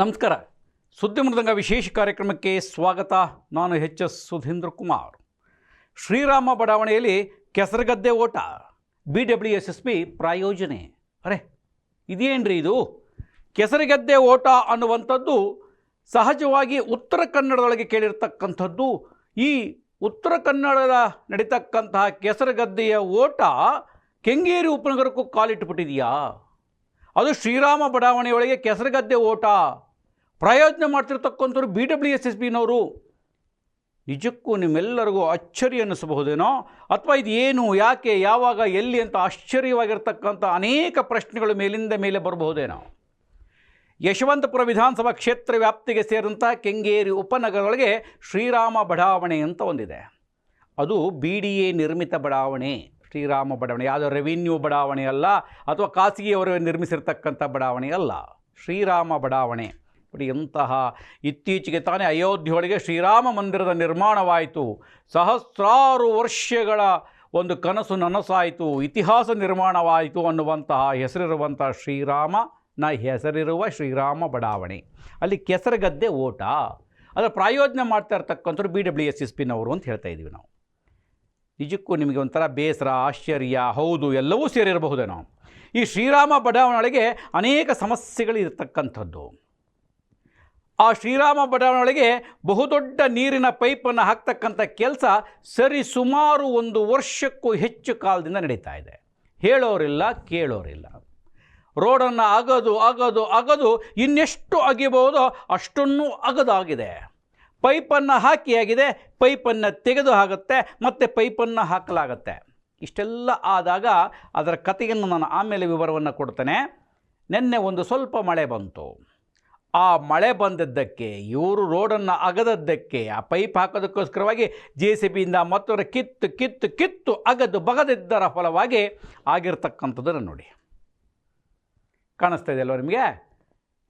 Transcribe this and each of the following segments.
ನಮಸ್ಕಾರ. ಸುದ್ದಿ ಮೃದಂಗ ವಿಶೇಷ ಕಾರ್ಯಕ್ರಮಕ್ಕೆ ಸ್ವಾಗತ. ನಾನು ಎಚ್ ಎಸ್ ಸುಧೀಂದ್ರ ಕುಮಾರ್. ಶ್ರೀರಾಮ ಬಡಾವಣೆಯಲ್ಲಿ ಕೆಸರಗದ್ದೆ ಓಟ. B W S S P ಪ್ರಾಯೋಜನೆ. ಅರೆ, ಇದೇನ್ರಿ ಇದು? ಕೆಸರಗದ್ದೆ ಓಟ ಅನ್ನುವಂಥದ್ದು ಸಹಜವಾಗಿ ಉತ್ತರ ಕನ್ನಡದೊಳಗೆ ಕೇಳಿರ್ತಕ್ಕಂಥದ್ದು. ಈ ಉತ್ತರ ಕನ್ನಡದ ನಡೀತಕ್ಕಂತಹ ಕೆಸರಗದ್ದೆಯ ಓಟ ಕೆಂಗೇರಿ ಉಪನಗರಕ್ಕೂ ಕಾಲಿಟ್ಟುಬಿಟ್ಟಿದೆಯಾ? ಅದು ಶ್ರೀರಾಮ ಬಡಾವಣೆಯೊಳಗೆ ಕೆಸರಗದ್ದೆ ಓಟ. ಪ್ರಯೋಜನ ಮಾಡ್ತಿರ್ತಕ್ಕಂಥವ್ರು ಬಿ ಡಬ್ಲ್ಯೂ ಎಸ್ ಎಸ್ ಬಿನವರು ನಿಜಕ್ಕೂ ನಿಮ್ಮೆಲ್ಲರಿಗೂ ಅಚ್ಚರಿ ಅನ್ನಿಸಬಹುದೇನೋ? ಅಥವಾ ಇದು ಏನು, ಯಾಕೆ, ಯಾವಾಗ, ಎಲ್ಲಿ ಅಂತ ಆಶ್ಚರ್ಯವಾಗಿರ್ತಕ್ಕಂಥ ಅನೇಕ ಪ್ರಶ್ನೆಗಳು ಮೇಲಿಂದ ಮೇಲೆ ಬರಬಹುದೇನೋ? ಯಶವಂತಪುರ ವಿಧಾನಸಭಾ ಕ್ಷೇತ್ರ ವ್ಯಾಪ್ತಿಗೆ ಸೇರಿದಂಥ ಕೆಂಗೇರಿ ಉಪನಗರದೊಳಗೆ ಶ್ರೀರಾಮ ಬಡಾವಣೆ ಅಂತ ಒಂದಿದೆ. ಅದು ಬಿ ಡಿ ಎ ನಿರ್ಮಿತ ಬಡಾವಣೆ. ಶ್ರೀರಾಮ ಬಡಾವಣೆ. ಯಾವುದೋ ರೆವಿನ್ಯೂ ಬಡಾವಣೆ ಅಲ್ಲ, ಅಥವಾ ಖಾಸಗಿಯವರು ನಿರ್ಮಿಸಿರ್ತಕ್ಕಂಥ ಬಡಾವಣೆ ಅಲ್ಲ. ಶ್ರೀರಾಮ ಬಡಾವಣೆ. ನೋಡಿ ಎಂತಹ ಇತ್ತೀಚೆಗೆ ತಾನೇ ಅಯೋಧ್ಯೆಯೊಳಗೆ ಶ್ರೀರಾಮ ಮಂದಿರದ ನಿರ್ಮಾಣವಾಯಿತು. ಸಹಸ್ರಾರು ವರ್ಷಗಳ ಒಂದು ಕನಸು ನನಸಾಯಿತು. ಇತಿಹಾಸ ನಿರ್ಮಾಣವಾಯಿತು ಅನ್ನುವಂತಹ ಹೆಸರಿರುವಂತಹ ನ ಹೆಸರಿರುವ ಶ್ರೀರಾಮ ಬಡಾವಣೆ. ಅಲ್ಲಿ ಕೆಸರಗದ್ದೆ ಓಟ. ಅದರ ಪ್ರಾಯೋಜನೆ ಮಾಡ್ತಾ ಇರ್ತಕ್ಕಂಥವ್ರು ಬಿ ಡಬ್ಲ್ಯೂ ಎಸ್ ಎಸ್ ಪಿನವರು ಅಂತ ಹೇಳ್ತಾ ಇದ್ದೀವಿ ನಾವು. ನಿಜಕ್ಕೂ ನಿಮಗೆ ಒಂಥರ ಬೇಸರ, ಆಶ್ಚರ್ಯ, ಹೌದು, ಎಲ್ಲವೂ ಸೇರಿರಬಹುದೇನೋ ಈ ಶ್ರೀರಾಮ ಬಡಾವಣೆಯೊಳಗೆ ಅನೇಕ ಸಮಸ್ಯೆಗಳು ಇರತಕ್ಕಂಥದ್ದು ಆ ಶ್ರೀರಾಮ ಬಡಾವಣೆಯೊಳಗೆ ಬಹುದೊಡ್ಡ ನೀರಿನ ಪೈಪನ್ನು ಹಾಕ್ತಕ್ಕಂಥ ಕೆಲಸ ಸರಿ ಸುಮಾರು ಒಂದು ವರ್ಷಕ್ಕೂ ಹೆಚ್ಚು ಕಾಲದಿಂದ ನಡೀತಾ ಇದೆ. ಹೇಳೋರಿಲ್ಲ, ಕೇಳೋರಿಲ್ಲ. ರೋಡನ್ನು ಅಗದು ಅಗದು ಅಗದು ಇನ್ನೆಷ್ಟು ಅಗಿಬಹುದೋ ಅಷ್ಟನ್ನು ಅಗದಾಗಿದೆ. ಪೈಪನ್ನು ಹಾಕಿ ಆಗಿದೆ, ಪೈಪನ್ನು ತೆಗೆದು ಆಗುತ್ತೆ ಮತ್ತು ಪೈಪನ್ನು ಹಾಕಲಾಗತ್ತೆ. ಇಷ್ಟೆಲ್ಲ ಆದಾಗ ಅದರ ಕಥೆಯನ್ನು ನಾನು ಆಮೇಲೆ ವಿವರವನ್ನು ಕೊಡ್ತೇನೆ. ನಿನ್ನೆ ಒಂದು ಸ್ವಲ್ಪ ಮಳೆ ಬಂತು. ಆ ಮಳೆ ಬಂದದ್ದಕ್ಕೆ, ಇವರು ರೋಡನ್ನು ಅಗದದ್ದಕ್ಕೆ, ಆ ಪೈಪ್ ಹಾಕೋದಕ್ಕೋಸ್ಕರವಾಗಿ ಜೆ ಸಿ ಬಿಯಿಂದ ಮತ್ತೊಂದು ಕಿತ್ತು ಕಿತ್ತು ಕಿತ್ತು ಅಗದು ಬಗದಿದ್ದರ ಫಲವಾಗಿ ಆಗಿರ್ತಕ್ಕಂಥದ್ದನ್ನು ನೋಡಿ. ಕಾಣಿಸ್ತಾ ಇದೆಯಲ್ವ ನಿಮಗೆ?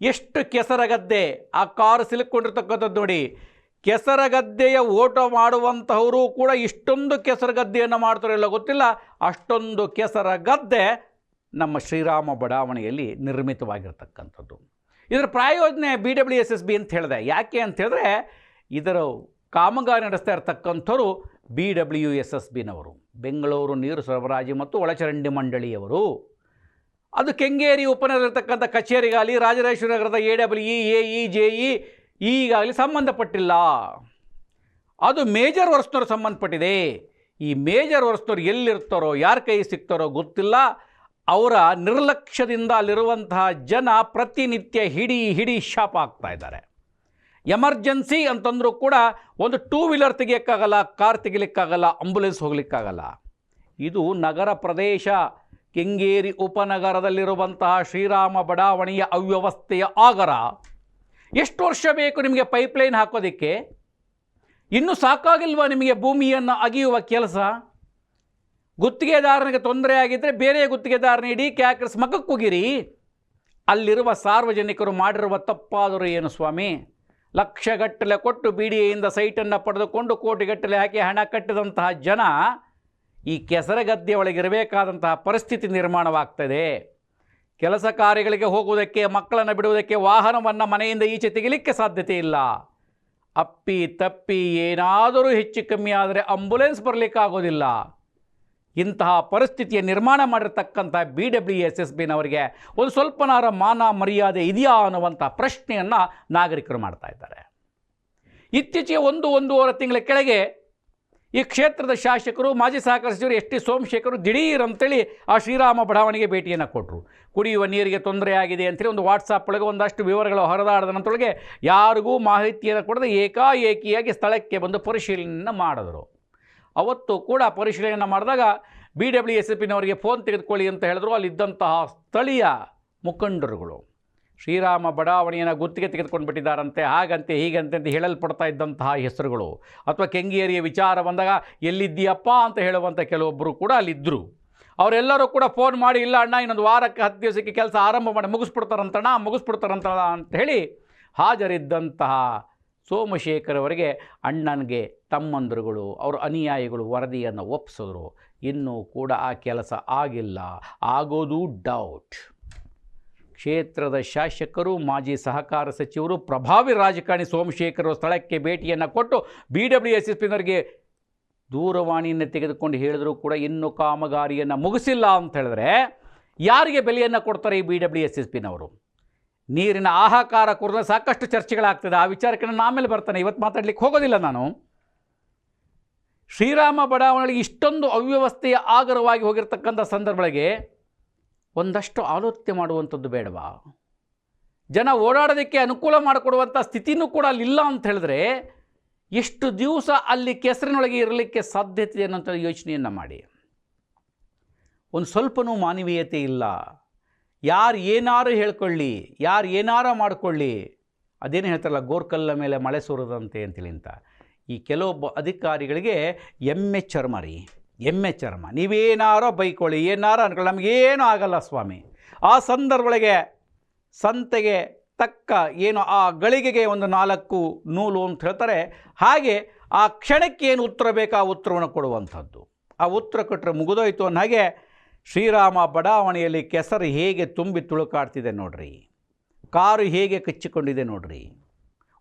ಎಷ್ಟು ಕೆಸರಗದ್ದೆ ಆ ಕಾರು ಸಿಲುಕೊಂಡಿರ್ತಕ್ಕಂಥದ್ದು ನೋಡಿ. ಕೆಸರಗದ್ದೆಯ ಓಟ ಮಾಡುವಂತಹವರು ಕೂಡ ಇಷ್ಟೊಂದು ಕೆಸರಗದ್ದೆಯನ್ನು ಮಾಡ್ತಾರೋ ಇಲ್ಲ ಗೊತ್ತಿಲ್ಲ. ಅಷ್ಟೊಂದು ಕೆಸರಗದ್ದೆ ನಮ್ಮ ಶ್ರೀರಾಮ ಬಡಾವಣೆಯಲ್ಲಿ ನಿರ್ಮಿತವಾಗಿರ್ತಕ್ಕಂಥದ್ದು. ಇದರ ಪ್ರಾಯೋಜನೆ B W S S B ಅಂತ ಹೇಳಿದೆ. ಯಾಕೆ ಅಂತ ಹೇಳಿದ್ರೆ ಇದರ ಕಾಮಗಾರಿ ನಡೆಸ್ತಾ ಇರತಕ್ಕಂಥವ್ರು ಬಿ ಡಬ್ಲ್ಯೂ ಎಸ್ ಎಸ್ ಬಿನವರು ಬೆಂಗಳೂರು ನೀರು ಸರಬರಾಜು ಮತ್ತು ಒಳಚರಂಡಿ ಮಂಡಳಿಯವರು. ಅದು ಕೆಂಗೇರಿ ಉಪನಗರತಕ್ಕಂಥ ಕಚೇರಿಗಾಗಲಿ, ರಾಜರಾಜೇಶ್ವರಿ ನಗರದ A W E A E J E ಈಗಾಗಲಿ ಸಂಬಂಧಪಟ್ಟಿಲ್ಲ. ಅದು ಮೇಜರ್ ವರ್ಸ್ನವ್ರಿಗೆ ಸಂಬಂಧಪಟ್ಟಿದೆ. ಈ ಮೇಜರ್ ವರ್ಸ್ನವ್ರು ಎಲ್ಲಿರ್ತಾರೋ, ಯಾರ ಕೈ ಸಿಗ್ತಾರೋ ಗೊತ್ತಿಲ್ಲ. ಅವರ ನಿರ್ಲಕ್ಷ್ಯದಿಂದ ಅಲ್ಲಿರುವಂತಹ ಜನ ಪ್ರತಿನಿತ್ಯ ಹಿಡಿ ಹಿಡಿ ಶಾಪ್ ಆಗ್ತಾ ಇದ್ದಾರೆ. ಎಮರ್ಜೆನ್ಸಿ ಅಂತಂದರೂ ಕೂಡ ಒಂದು ಟೂ ವೀಲರ್ ತೆಗಿಯೋಕ್ಕಾಗಲ್ಲ, ಕಾರ್ ತೆಗಿಲಿಕ್ಕಾಗಲ್ಲ ಆಂಬುಲೆನ್ಸ್ ಹೋಗ್ಲಿಕ್ಕಾಗಲ್ಲ. ಇದು ನಗರ ಪ್ರದೇಶ, ಕೆಂಗೇರಿ ಉಪನಗರದಲ್ಲಿರುವಂತಹ ಶ್ರೀರಾಮ ಬಡಾವಣೆಯ ಅವ್ಯವಸ್ಥೆಯ ಆಗರ. ಎಷ್ಟು ವರ್ಷ ಬೇಕು ನಿಮಗೆ ಪೈಪ್ಲೈನ್ ಹಾಕೋದಕ್ಕೆ? ಇನ್ನೂ ಸಾಕಾಗಿಲ್ವಾ ನಿಮಗೆ ಭೂಮಿಯನ್ನು ಅಗಿಯುವ ಕೆಲಸ? ಗುತ್ತಿಗೆದಾರನಿಗೆ ತೊಂದರೆ ಆಗಿದ್ದರೆ ಬೇರೆ ಗುತ್ತಿಗೆದಾರನ ಇಡೀ ಕ್ಯಾಕರ್ಸ್ ಮಗಕ್ಕುಗಿರಿ ಅಲ್ಲಿರುವ ಸಾರ್ವಜನಿಕರು ಮಾಡಿರುವ ತಪ್ಪಾದರೂ ಏನು ಸ್ವಾಮಿ? ಲಕ್ಷಗಟ್ಟಲೆ ಕೊಟ್ಟು ಬಿ ಡಿ ಎಯಿಂದ ಸೈಟನ್ನು ಪಡೆದುಕೊಂಡು ಕೋಟಿಗಟ್ಟಲೆ ಹಾಕಿ ಹಣ ಕಟ್ಟಿದಂತಹ ಜನ ಈ ಕೆಸರಗದ್ದೆ ಒಳಗಿರಬೇಕಾದಂತಹ ಪರಿಸ್ಥಿತಿ ನಿರ್ಮಾಣವಾಗ್ತದೆ. ಕೆಲಸ ಕಾರ್ಯಗಳಿಗೆ ಹೋಗುವುದಕ್ಕೆ, ಮಕ್ಕಳನ್ನು ಬಿಡುವುದಕ್ಕೆ ವಾಹನವನ್ನು ಮನೆಯಿಂದ ಈಚೆ ತೆಗಿಲಿಕ್ಕೆ ಸಾಧ್ಯತೆ ಇಲ್ಲ. ಅಪ್ಪಿ ತಪ್ಪಿ ಏನಾದರೂ ಹೆಚ್ಚು ಕಮ್ಮಿ ಆದರೆ ಆಂಬುಲೆನ್ಸ್ ಬರಲಿಕ್ಕಾಗೋದಿಲ್ಲ. ಇಂತಹ ಪರಿಸ್ಥಿತಿಯ ನಿರ್ಮಾಣ ಮಾಡಿರ್ತಕ್ಕಂಥ ಬಿ ಡಬ್ಲ್ಯೂ ಎಸ್ ಎಸ್ ಬಿನವರಿಗೆ ಒಂದು ಸ್ವಲ್ಪನಾರ ಮಾನ ಮರ್ಯಾದೆ ಇದೆಯಾ ಅನ್ನುವಂಥ ಪ್ರಶ್ನೆಯನ್ನು ನಾಗರಿಕರು ಮಾಡ್ತಾ ಇದ್ದಾರೆ. ಇತ್ತೀಚೆಗೆ ಒಂದು ಒಂದೂವರೆ ತಿಂಗಳ ಕೆಳಗೆ ಈ ಕ್ಷೇತ್ರದ ಶಾಸಕರು, ಮಾಜಿ ಸಹಕಾರ ಸಚಿವರು ಎಸ್ ಟಿ ಸೋಮಶೇಖರ್ ದಿಢೀರ್ ಅಂತೇಳಿ ಆ ಶ್ರೀರಾಮ ಬಡಾವಣೆಗೆ ಭೇಟಿಯನ್ನು ಕೊಟ್ಟರು ಕುಡಿಯುವ ನೀರಿಗೆ ತೊಂದರೆ ಆಗಿದೆ ಅಂತೇಳಿ ಒಂದು ವಾಟ್ಸಾಪ್ ಒಳಗೆ ಒಂದಷ್ಟು ವಿವರಗಳು ಹೊರದಾಡದ ನಂತರೊಳಗೆ ಯಾರಿಗೂ ಮಾಹಿತಿಯನ್ನು ಕೊಡದೆ ಏಕಾಏಕಿಯಾಗಿ ಸ್ಥಳಕ್ಕೆ ಬಂದು ಪರಿಶೀಲನೆಯನ್ನು ಮಾಡಿದ್ರು. ಅವತ್ತು ಕೂಡ ಪರಿಶೀಲನೆ ಮಾಡಿದಾಗ ಬಿ ಡಬ್ಲ್ಯೂ ಎಸ್ ಪಿನವರಿಗೆ ಫೋನ್ ತೆಗೆದುಕೊಳ್ಳಿ ಅಂತ ಹೇಳಿದ್ರು. ಅಲ್ಲಿದ್ದಂತಹ ಸ್ಥಳೀಯ ಮುಖಂಡರುಗಳು ಶ್ರೀರಾಮ ಬಡಾವಣೆಯನ್ನು ಗುತ್ತಿಗೆ ತೆಗೆದುಕೊಂಡು ಬಿಟ್ಟಿದ್ದಾರಂತೆ ಹಾಗಂತೆ ಹೀಗಂತೆ ಅಂತ ಹೇಳಲ್ಪಡ್ತಾ ಇದ್ದಂತಹ ಹೆಸರುಗಳು ಅಥವಾ ಕೆಂಗೇರಿಯ ವಿಚಾರ ಬಂದಾಗ ಎಲ್ಲಿದ್ದೀಯಪ್ಪ ಅಂತ ಹೇಳುವಂಥ ಕೆಲವೊಬ್ಬರು ಕೂಡ ಅಲ್ಲಿದ್ದರು ಅವರೆಲ್ಲರೂ ಕೂಡ ಫೋನ್ ಮಾಡಿ, ಇಲ್ಲ ಅಣ್ಣ, ಇನ್ನೊಂದು ವಾರಕ್ಕೆ ಹತ್ತು ದಿವಸಕ್ಕೆ ಕೆಲಸ ಆರಂಭ ಮಾಡಿ ಮುಗಿಸ್ಬಿಡ್ತಾರಂತಣ್ಣ ಮುಗಿಸ್ಬಿಡ್ತಾರಂತಣ್ಣ ಅಂತ ಹೇಳಿ ಹಾಜರಿದ್ದಂತಹ ಸೋಮಶೇಖರ್ ಅವರಿಗೆ ಅಣ್ಣನಿಗೆ ತಮ್ಮಂದರುಗಳು, ಅವರ ಅನುಯಾಯಿಗಳು ವರದಿಯನ್ನು ಒಪ್ಪಿಸಿದ್ರು ಇನ್ನೂ ಕೂಡ ಆ ಕೆಲಸ ಆಗಿಲ್ಲ. ಆಗೋದು ಡೌಟ್. ಕ್ಷೇತ್ರದ ಶಾಸಕರು, ಮಾಜಿ ಸಹಕಾರ ಸಚಿವರು, ಪ್ರಭಾವಿ ರಾಜಕಾರಣಿ ಸೋಮಶೇಖರ್ ಸ್ಥಳಕ್ಕೆ ಭೇಟಿಯನ್ನು ಕೊಟ್ಟು ಬಿ ಡಬ್ಲ್ಯೂ ಎಸ್ ಎಸ್ ಪಿನವರಿಗೆ ದೂರವಾಣಿಯನ್ನು ತೆಗೆದುಕೊಂಡು ಹೇಳಿದರೂ ಕೂಡ ಇನ್ನೂ ಕಾಮಗಾರಿಯನ್ನು ಮುಗಿಸಿಲ್ಲ ಅಂತ ಹೇಳಿದ್ರೆ ಯಾರಿಗೆ ಬೆಲೆಯನ್ನು ಕೊಡ್ತಾರೆ ಈ ಬಿ ಡಬ್ಲ್ಯೂ ಎಸ್ ಎಸ್ ಪಿನವರು ನೀರಿನ ಆಹಾಕಾರ ಕುರಿತ ಸಾಕಷ್ಟು ಚರ್ಚೆಗಳಾಗ್ತದೆ. ಆ ವಿಚಾರಕ್ಕೆ ನಾನು ಆಮೇಲೆ ಬರ್ತಾನೆ. ಇವತ್ತು ಮಾತಾಡಲಿಕ್ಕೆ ಹೋಗೋದಿಲ್ಲ ನಾನು. ಶ್ರೀರಾಮ ಬಡಾವಣೆಗೆ ಇಷ್ಟೊಂದು ಅವ್ಯವಸ್ಥೆಯ ಆಗರವಾಗಿ ಹೋಗಿರ್ತಕ್ಕಂಥ ಸಂದರ್ಭಗಳಿಗೆ ಒಂದಷ್ಟು ಆಲೋಚನೆ ಮಾಡುವಂಥದ್ದು ಬೇಡವಾ? ಜನ ಓಡಾಡೋದಕ್ಕೆ ಅನುಕೂಲ ಮಾಡಿಕೊಡುವಂಥ ಸ್ಥಿತಿನೂ ಕೂಡ ಅಲ್ಲಿಲ್ಲ ಅಂತ ಹೇಳಿದ್ರೆ ಎಷ್ಟು ದಿವಸ ಅಲ್ಲಿ ಕೆಸರಿನೊಳಗೆ ಇರಲಿಕ್ಕೆ ಸಾಧ್ಯತೆ ಅನ್ನೋಂಥ ಯೋಚನೆಯನ್ನು ಮಾಡಿ. ಒಂದು ಸ್ವಲ್ಪನೂ ಮಾನವೀಯತೆ ಇಲ್ಲ. ಯಾರು ಏನಾರು ಹೇಳ್ಕೊಳ್ಳಿ, ಯಾರು ಏನಾರ ಮಾಡಿಕೊಳ್ಳಿ. ಅದೇನು ಹೇಳ್ತಾರಲ್ಲ, ಗೋರ್ಕಲ್ಲ ಮೇಲೆ ಮಳೆ ಸುರದಂತೆ ಅಂತೇಳಿ ಅಂತ. ಈ ಕೆಲವೊಬ್ಬ ಅಧಿಕಾರಿಗಳಿಗೆ ಎಮ್ಮೆ ಚರ್ಮ ರೀ, ಎಮ್ಮೆ ಚರ್ಮ. ನೀವೇನಾರೋ ಬೈಕೊಳ್ಳಿ, ಏನಾರೋ ಅನ್ಕೊಳ್ಳಿ, ನಮಗೇನೂ ಆಗಲ್ಲ ಸ್ವಾಮಿ. ಆ ಸಂದರ್ಭಗಳಿಗೆ ಸಂತೆಗೆ ತಕ್ಕ ಏನು ಆ ಗಳಿಗೆಗೆ ಒಂದು ನಾಲ್ಕು ನೂಲು ಅಂತ ಹೇಳ್ತಾರೆ. ಹಾಗೆ ಆ ಕ್ಷಣಕ್ಕೆ ಏನು ಉತ್ತರ ಬೇಕು, ಆ ಉತ್ತರವನ್ನು ಕೊಡುವಂಥದ್ದು. ಆ ಉತ್ತರ ಕೊಟ್ಟರೆ ಮುಗಿದೋಯ್ತು ಅನ್ನೋ ಹಾಗೆ ಶ್ರೀರಾಮ ಬಡಾವಣೆಯಲ್ಲಿ ಕೆಸರು ಹೇಗೆ ತುಂಬಿ ತುಳುಕಾಡ್ತಿದೆ ನೋಡ್ರಿ. ಕಾರು ಹೇಗೆ ಕಚ್ಚಿಕೊಂಡಿದೆ ನೋಡ್ರಿ.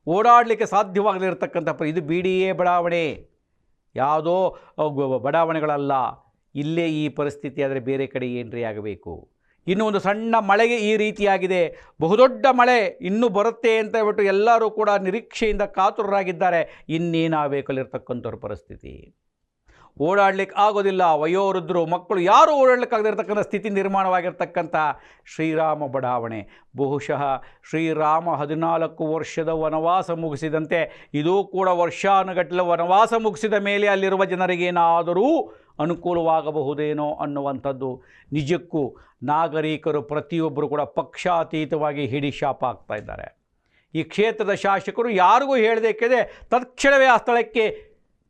ಓಡಾಡಲಿಕ್ಕೆ ಸಾಧ್ಯವಾಗದೇ ಇರತಕ್ಕಂಥ ಪ- ಇದು ಬಿ ಬಡಾವಣೆ. ಯಾವುದೋ ಬಡಾವಣೆಗಳಲ್ಲ. ಇಲ್ಲೇ ಈ ಪರಿಸ್ಥಿತಿ ಆದರೆ ಬೇರೆ ಕಡೆ ಏನ್ರಿ ಆಗಬೇಕು. ಇನ್ನೂ ಒಂದು ಸಣ್ಣ ಮಳೆಗೆ ಈ ರೀತಿಯಾಗಿದೆ. ಬಹುದೊಡ್ಡ ಮಳೆ ಇನ್ನೂ ಬರುತ್ತೆ ಅಂತ ಹೇಳ್ಬಿಟ್ಟು ಎಲ್ಲರೂ ಕೂಡ ನಿರೀಕ್ಷೆಯಿಂದ ಕಾತುರರಾಗಿದ್ದಾರೆ. ಇನ್ನೇನಾಗಬೇಕಲ್ಲಿರ್ತಕ್ಕಂಥವ್ರ ಪರಿಸ್ಥಿತಿ. ಓಡಾಡ್ಲಿಕ್ಕೆ ಆಗೋದಿಲ್ಲ. ವಯೋವೃದ್ಧರು, ಮಕ್ಕಳು ಯಾರೂ ಓಡಾಡ್ಲಿಕ್ಕಾಗದಿರ್ತಕ್ಕಂಥ ಸ್ಥಿತಿ ನಿರ್ಮಾಣವಾಗಿರ್ತಕ್ಕಂಥ ಶ್ರೀರಾಮ ಬಡಾವಣೆ. ಬಹುಶಃ ಶ್ರೀರಾಮ ಹದಿನಾಲ್ಕು ವರ್ಷದ ವನವಾಸ ಮುಗಿಸಿದಂತೆ ಇದೂ ಕೂಡ ವರ್ಷಾನುಗಟ್ಟಲೆ ವನವಾಸ ಮುಗಿಸಿದ ಮೇಲೆ ಅಲ್ಲಿರುವ ಜನರಿಗೇನಾದರೂ ಅನುಕೂಲವಾಗಬಹುದೇನೋ ಅನ್ನುವಂಥದ್ದು ನಿಜಕ್ಕೂ ನಾಗರಿಕರು ಪ್ರತಿಯೊಬ್ಬರು ಕೂಡ ಪಕ್ಷಾತೀತವಾಗಿ ಹಿಡಿ ಶಾಪ ಆಗ್ತಾ ಇದ್ದಾರೆ. ಈ ಕ್ಷೇತ್ರದ ಶಾಸಕರು ಯಾರಿಗೂ ಹೇಳಬೇಕಿದೆ ತತ್ಕ್ಷಣವೇ ತಕ್ಷಣವೇ ಆ ಸ್ಥಳಕ್ಕೆ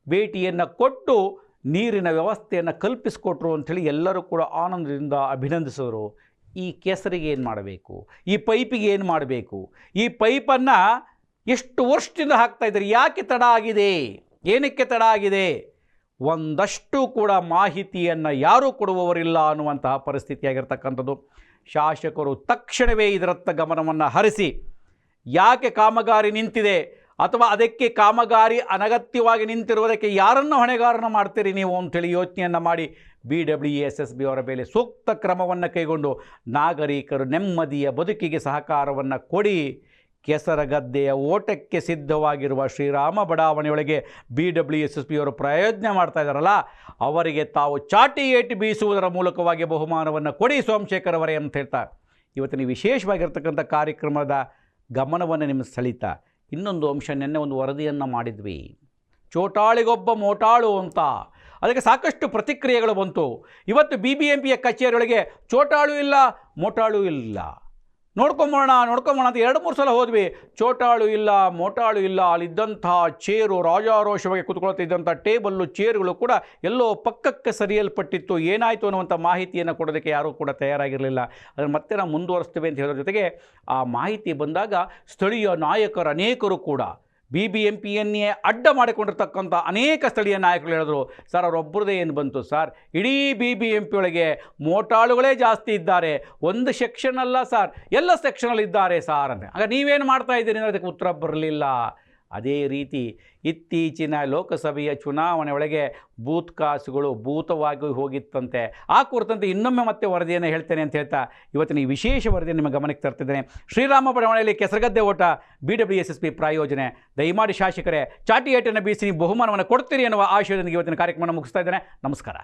ಭೇಟಿಯನ್ನು ಕೊಟ್ಟು ನೀರಿನ ವ್ಯವಸ್ಥೆಯನ್ನು ಕಲ್ಪಿಸಿಕೊಟ್ರು ಅಂಥೇಳಿ ಎಲ್ಲರೂ ಕೂಡ ಆನಂದದಿಂದ ಅಭಿನಂದಿಸಿದರು. ಈ ಕೆಸರಿಗೆ ಏನು ಮಾಡಬೇಕು? ಈ ಪೈಪಿಗೆ ಏನು ಮಾಡಬೇಕು? ಈ ಪೈಪನ್ನು ಎಷ್ಟು ವರ್ಷದಿಂದ ಹಾಕ್ತಾ ಇದ್ದಾರೆ? ಯಾಕೆ ತಡ ಆಗಿದೆ? ಏನಕ್ಕೆ ತಡ ಆಗಿದೆ? ಒಂದಷ್ಟು ಕೂಡ ಮಾಹಿತಿಯನ್ನು ಯಾರೂ ಕೊಡುವವರಿಲ್ಲ ಅನ್ನುವಂತಹ ಪರಿಸ್ಥಿತಿಯಾಗಿರ್ತಕ್ಕಂಥದ್ದು. ಶಾಸಕರು ತಕ್ಷಣವೇ ಇದರತ್ತ ಗಮನವನ್ನು ಹರಿಸಿ, ಯಾಕೆ ಕಾಮಗಾರಿ ನಿಂತಿದೆ? ಅಥವಾ ಅದಕ್ಕೆ ಕಾಮಗಾರಿ ಅನಗತ್ಯವಾಗಿ ನಿಂತಿರುವುದಕ್ಕೆ ಯಾರನ್ನು ಹೊಣೆಗಾರನ ಮಾಡ್ತೀರಿ ನೀವು ಅಂತೇಳಿ ಯೋಚನೆಯನ್ನು ಮಾಡಿ B W S S B ಅವರ ಮೇಲೆ ಸೂಕ್ತ ಕ್ರಮವನ್ನು ಕೈಗೊಂಡು ನಾಗರಿಕರು ನೆಮ್ಮದಿಯ ಬದುಕಿಗೆ ಸಹಕಾರವನ್ನು ಕೊಡಿ. ಕೆಸರಗದ್ದೆಯ ಓಟಕ್ಕೆ ಸಿದ್ಧವಾಗಿರುವ Srirama ಬಡಾವಣೆಯೊಳಗೆ B W S S B ಅವರು ಪ್ರಯೋಜನ ಮಾಡ್ತಾ ಇದ್ದಾರಲ್ಲ, ಅವರಿಗೆ ತಾವು ಚಾಟಿ ಏಟಿ ಬೀಸುವುದರ ಮೂಲಕವಾಗಿ ಬಹುಮಾನವನ್ನು ಕೊಡಿ ಸೋಮಶೇಖರ್ ಅವರೇ ಅಂತ ಹೇಳ್ತಾ. ಇವತ್ತಿನ ವಿಶೇಷವಾಗಿರ್ತಕ್ಕಂಥ ಕಾರ್ಯಕ್ರಮದ ಗಮನವನ್ನು ನಿಮ್ಮ ಸೆಳೀತಾ. ಇನ್ನೊಂದು ಅಂಶ, ನಿನ್ನೆ ಒಂದು ವರದಿಯನ್ನು ಮಾಡಿದ್ವಿ. ಚೋಟಾಳಿಗೊಬ್ಬ ಮೋಟಾಳು ಅಂತ. ಅದಕ್ಕೆ ಸಾಕಷ್ಟು ಪ್ರತಿಕ್ರಿಯೆಗಳು ಬಂತು. ಇವತ್ತು ಬಿ ಬಿ ಎಂ ಪಿಯ ಕಚೇರಿಯೊಳಗೆ ಚೋಟಾಳು ಇಲ್ಲ, ಮೋಟಾಳು ಇಲ್ಲ. ನೋಡ್ಕೊಂಬೋಣ ನೋಡ್ಕೊಂಬೋಣ ಅಂತ ಎರಡು, ಮೂರು ಸಲ ಹೋದ್ವಿ. ಚೋಟಾಳು ಇಲ್ಲ, ಮೋಟಾಳು ಇಲ್ಲ, ಅಲ್ಲಿದ್ದಂಥ ಚೇರು, ರಾಜಾರೋಷವಾಗಿ ಕೂತ್ಕೊಳ್ತಿದ್ದಂಥ ಟೇಬಲ್ಲು, ಚೇರುಗಳು ಕೂಡ ಎಲ್ಲೋ ಪಕ್ಕಕ್ಕೆ ಸರಿಯಲ್ಪಟ್ಟಿತ್ತು. ಏನಾಯಿತು ಅನ್ನುವಂಥ ಮಾಹಿತಿಯನ್ನು ಕೊಡೋದಕ್ಕೆ ಯಾರೂ ಕೂಡ ತಯಾರಾಗಿರಲಿಲ್ಲ. ಅದನ್ನು ಮತ್ತೆ ನಾವು ಮುಂದುವರಿಸ್ತೇವೆ ಅಂತ ಹೇಳೋದ್ರ ಜೊತೆಗೆ ಆ ಮಾಹಿತಿ ಬಂದಾಗ ಸ್ಥಳೀಯ ನಾಯಕರು, ಅನೇಕರು ಕೂಡ ಬಿ ಬಿ ಎಂ ಪಿಯನ್ನೇ ಅಡ್ಡ ಮಾಡಿಕೊಂಡಿರ್ತಕ್ಕಂಥ ಅನೇಕ ಸ್ಥಳೀಯ ನಾಯಕರು ಹೇಳಿದ್ರು, ಸರ್ ಅವರೊಬ್ಬರದೇ ಏನು ಬಂತು? ಸರ್, ಇಡೀ ಬಿ ಬಿ ಎಂ ಪಿ ಒಳಗೆ ಮೋಟಾಳುಗಳೇ ಜಾಸ್ತಿ ಇದ್ದಾರೆ. ಒಂದು ಸೆಕ್ಷನ್ ಅಲ್ಲ, ಸರ್, ಎಲ್ಲ ಸೆಕ್ಷನಲ್ಲಿ ಇದ್ದಾರೆ ಸಾರ್ ಅಂದರೆ ಆಗ ನೀವೇನು ಮಾಡ್ತಾ ಇದ್ದೀರಿ ಅಂದರೆ ಅದಕ್ಕೆ ಉತ್ತರ ಬರಲಿಲ್ಲ. ಅದೇ ರೀತಿ ಇತ್ತೀಚಿನ ಲೋಕಸಭೆಯ ಚುನಾವಣೆ ಒಳಗೆ ಬೂತ್ ಕಾಸುಗಳು ಭೂತವಾಗಿ ಹೋಗಿತ್ತಂತೆ. ಆ ಕುರಿತಂತೆ ಇನ್ನೊಮ್ಮೆ ಮತ್ತೆ ವರದಿಯನ್ನು ಹೇಳ್ತೇನೆ ಅಂತ ಹೇಳ್ತಾ ಇವತ್ತಿನ ಈ ವಿಶೇಷ ವರದಿಯನ್ನು ನಿಮ್ಮ ಗಮನಕ್ಕೆ ತರ್ತಿದ್ದೇನೆ. ಶ್ರೀರಾಮ ಬಡಾವಣೆಯಲ್ಲಿ ಕೆಸರಗದ್ದೆ ಓಟ B W S S P ಪ್ರಾಯೋಜನೆ. ದಯಮಾಡಿ ಶಾಸಕರೇ, ಚಾಟಿ ಏಟನ್ನು ಬೀಸಿ ನೀವು ಬಹುಮಾನವನ್ನು ಕೊಡ್ತೀರಿ ಎನ್ನುವ ಆಶಯದೊಂದಿಗೆ ಇವತ್ತಿನ ಕಾರ್ಯಕ್ರಮವನ್ನು ಮುಗಿಸ್ತಾ ಇದ್ದೇನೆ. ನಮಸ್ಕಾರ.